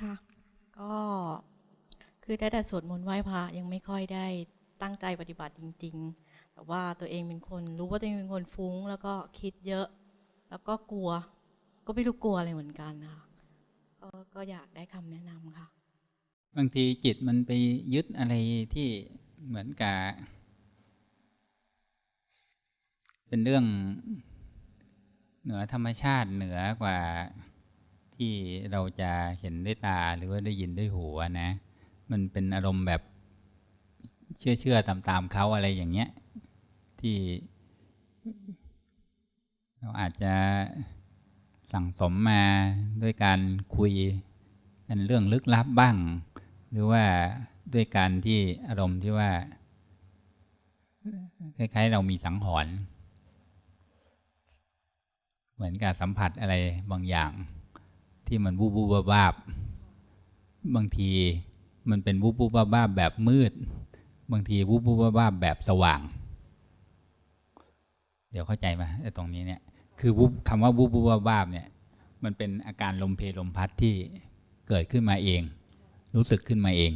ค่ะ ก็คือได้แต่สวดมนต์ไหว้พระยังไม่ค่อยได้ตั้งใจปฏิบัติจริง ๆ แต่ว่าตัวเองเป็นคนรู้ว่าตัวเองเป็นคนฟุ้ง แล้วก็คิดเยอะ แล้วก็กลัว ก็ไม่รู้กลัวอะไรเหมือนกันนะคะก็ก็อยากได้คำแนะนำค่ะ บางทีจิตมันไปยึดอะไรที่เหมือนกับ เป็นเรื่องเหนือธรรมชาติเหนือกว่า ที่เราจะเห็นด้วยตาหรือว่าได้ยินด้วยหูนะ มันเป็นอารมณ์แบบเชื่อเชื่อตามตามเขาอะไรอย่างเงี้ย ที่เราอาจจะสั่งสมมาด้วยการคุยกันเรื่องลึกลับบ้าง หรือว่าด้วยการที่อารมณ์ที่ว่า คล้ายๆ เรามีสังหรณ์เหมือนกับสัมผัสอะไรบางอย่าง ที่มันวูบวูบวาบบางทีมันเป็นวูบวูบวาบๆแบบมืด บางทีวูบวูบวาบๆแบบสว่าง เดี๋ยวเข้าใจไหมไอ้ตรงนี้เนี่ยคือวูบคำว่าวูบวูบวาบๆเนี่ย มันเป็นอาการลมเพลลมพัดที่เกิดขึ้นมาเอง รู้สึกขึ้นมาเอง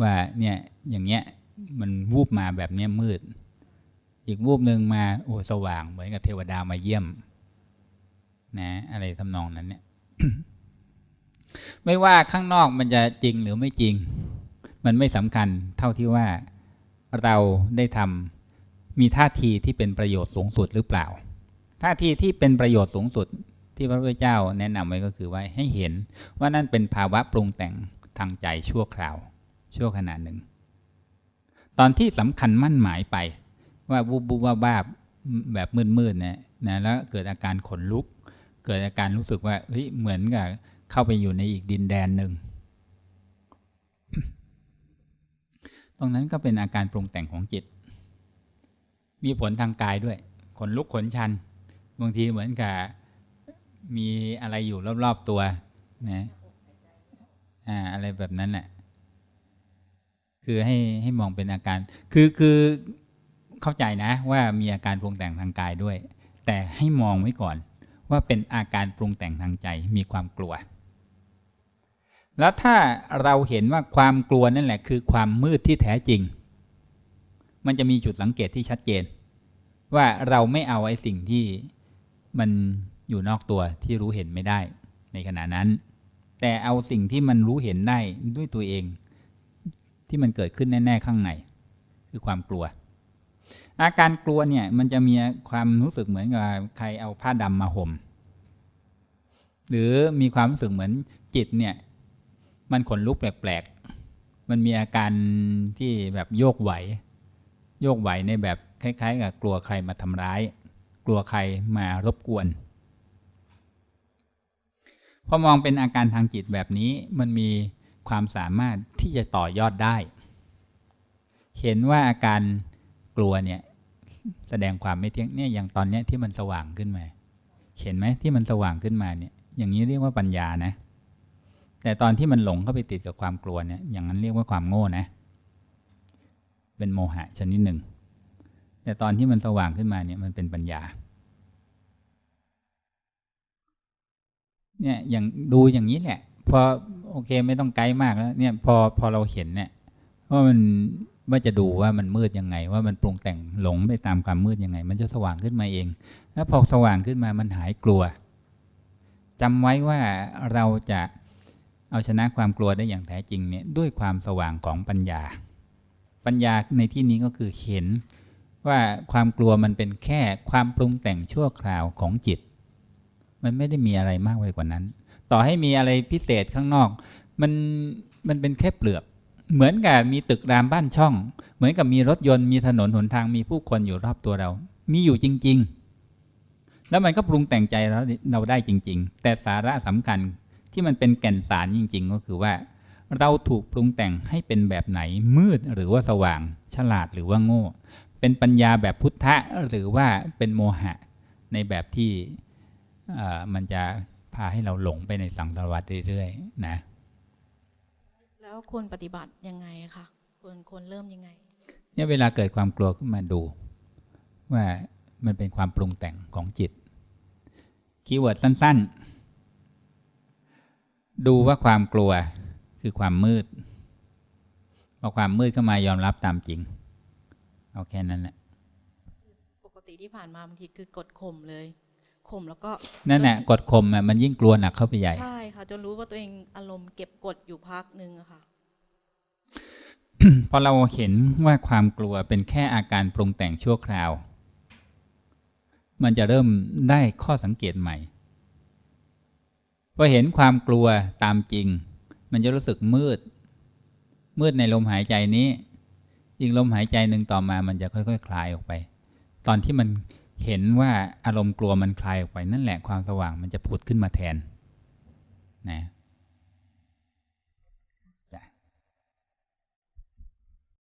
ว่าเนี่ยอย่างเงี้ยมันวูบมาแบบเนี้ยมืด อีกวูบหนึ่งมาโอ้สว่างเหมือนกับเทวดามาเยี่ยมนะอะไรทำนองนั้นเนี่ย ไม่ว่าข้างนอกมันจะจริงหรือไม่จริง มันไม่สำคัญเท่าที่ว่าเราได้ทำมีท่าทีที่เป็นประโยชน์สูงสุดหรือเปล่า ท่าทีที่เป็นประโยชน์สูงสุดที่พระพุทธเจ้าแนะนำไว้ก็คือว่าให้เห็นว่านั่นเป็นภาวะปรุงแต่งทางใจชั่วคราว ชั่วขณะหนึ่ง ตอนที่สำคัญมั่นหมายไป ว่าบูบบูบ้าบ้าบแบบมืดๆเนี่ยนะแล้วเกิดอาการขนลุก เกิดอาการรู้สึกว่าเฮ้ยเหมือนกับเข้าไปอยู่ในอีกดินแดนหนึ่ง ตรงนั้นก็เป็นอาการปรุงแต่งของจิต มีผลทางกายด้วย ขนลุกขนชัน บางทีเหมือนกับมีอะไรอยู่รอบๆตัวนะอ่าอะไรแบบนั้นแหละคือให้ให้มองเป็นอาการ คือคือเข้าใจนะว่ามีอาการปรุงแต่งทางกายด้วย แต่ให้มองไว้ก่อน ว่าเป็นอาการปรุงแต่งทางใจมีความกลัว แล้วถ้าเราเห็นว่าความกลัวนั่นแหละ คือความมืดที่แท้จริง มันจะมีจุดสังเกตที่ชัดเจน ว่าเราไม่เอาไอ้สิ่งที่มันอยู่นอกตัวที่รู้เห็นไม่ได้ ในขณะนั้น แต่เอาสิ่งที่มันรู้เห็นได้ด้วยตัวเอง ที่มันเกิดขึ้นแน่ ๆ ข้างในคือความกลัว อาการกลัวเนี่ยมันจะมีความรู้สึกเหมือนกับใครเอาผ้าดำมาห่ม หรือมีความรู้สึกเหมือนจิตเนี่ยมันขนลุกแปลกๆ มันมีอาการที่แบบโยกไหว โยกไหวในแบบคล้ายๆ กับกลัวใครมาทำร้าย กลัวใครมารบกวน พอมองเป็นอาการทางจิตแบบนี้มันมีความสามารถที่จะต่อยอดได้ เห็นว่าอาการ กลัวเนี่ย แสดงความไม่เที่ยงเนี่ยอย่างตอนเนี้ยที่มันสว่างขึ้นมา เห็นไหมที่มันสว่างขึ้นมาเนี่ย อย่างนี้เรียกว่าปัญญานะ แต่ตอนที่มันหลงเข้าไปติดกับความกลัวเนี่ย อย่างนั้นเรียกว่าความโง่นะ เป็นโมหะชนิดหนึ่ง แต่ตอนที่มันสว่างขึ้นมาเนี่ยมันเป็นปัญญา เนี่ยอย่างดูอย่างนี้แหละพอโอเคไม่ต้องไกลมากแล้วเนี่ยพอพอเราเห็นเนี่ยว่ามัน ว่าจะดูว่ามันมืดยังไง ว่ามันปรุงแต่งหลงไปตามความมืดยังไง มันจะสว่างขึ้นมาเอง แล้วพอสว่างขึ้นมามันหายกลัวจำไว้ว่าเราจะเอาชนะความกลัวได้อย่างแท้จริงเนี่ยด้วยความสว่างของปัญญา ปัญญาในที่นี้ก็คือเห็นว่าความกลัวมันเป็นแค่ความปรุงแต่งชั่วคราวของจิต มันไม่ได้มีอะไรมากไปกว่านั้น ต่อให้มีอะไรพิเศษข้างนอก มันมันเป็นแค่เปลือก เหมือนกับมีตึกรามบ้านช่อง เหมือนกับมีรถยนต์มีถนนหนทางมีผู้คนอยู่รอบตัวเรา มีอยู่จริง ๆ แล้วมันก็ปรุงแต่งใจเราเราได้จริง ๆ แต่สาระสำคัญที่มันเป็นแก่นสารจริง ๆ ก็คือว่า เราถูกปรุงแต่งให้เป็นแบบไหนมืดหรือว่าสว่าง ฉลาดหรือว่าโง่ เป็นปัญญาแบบพุทธะหรือว่าเป็นโมหะในแบบที่มันจะพาให้เราหลงไปในสังสารวัฏเรื่อยๆนะ แล้วควรปฏิบัติยังไงอะคะควรควรเริ่มยังไง เนี่ยเวลาเกิดความกลัวขึ้นมาดู ว่ามันเป็นความปรุงแต่งของจิต คีย์เวิร์ดสั้นดูว่าความกลัวคือความมืดพอความมืดเข้ามายอมรับตามจริง เอาแค่นั้นแหละ ปกติที่ผ่านมาบางทีคือกดข่มเลย ข่มแล้วก็นั่นแหละกดข่มอะมันยิ่งกลัวหนักเข้าไปใหญ่ใช่ค่ะจนรู้ว่าตัวเองอารมณ์เก็บกดอยู่พักหนึ่งอะค่ะพอเราเห็นว่าความกลัวเป็นแค่อาการปรุงแต่งชั่วคราว มันจะเริ่มได้ข้อสังเกตใหม่พอเห็นความกลัวตามจริง มันจะรู้สึกมืด มืดในลมหายใจนี้อีกลมหายใจหนึ่งต่อมามันจะค่อยๆคคลายออกไป ตอนที่มัน เห็นว่าอารมณ์กลัวมันคลายออกไปนั่นแหละความสว่างมันจะผุดขึ้นมาแทนนะ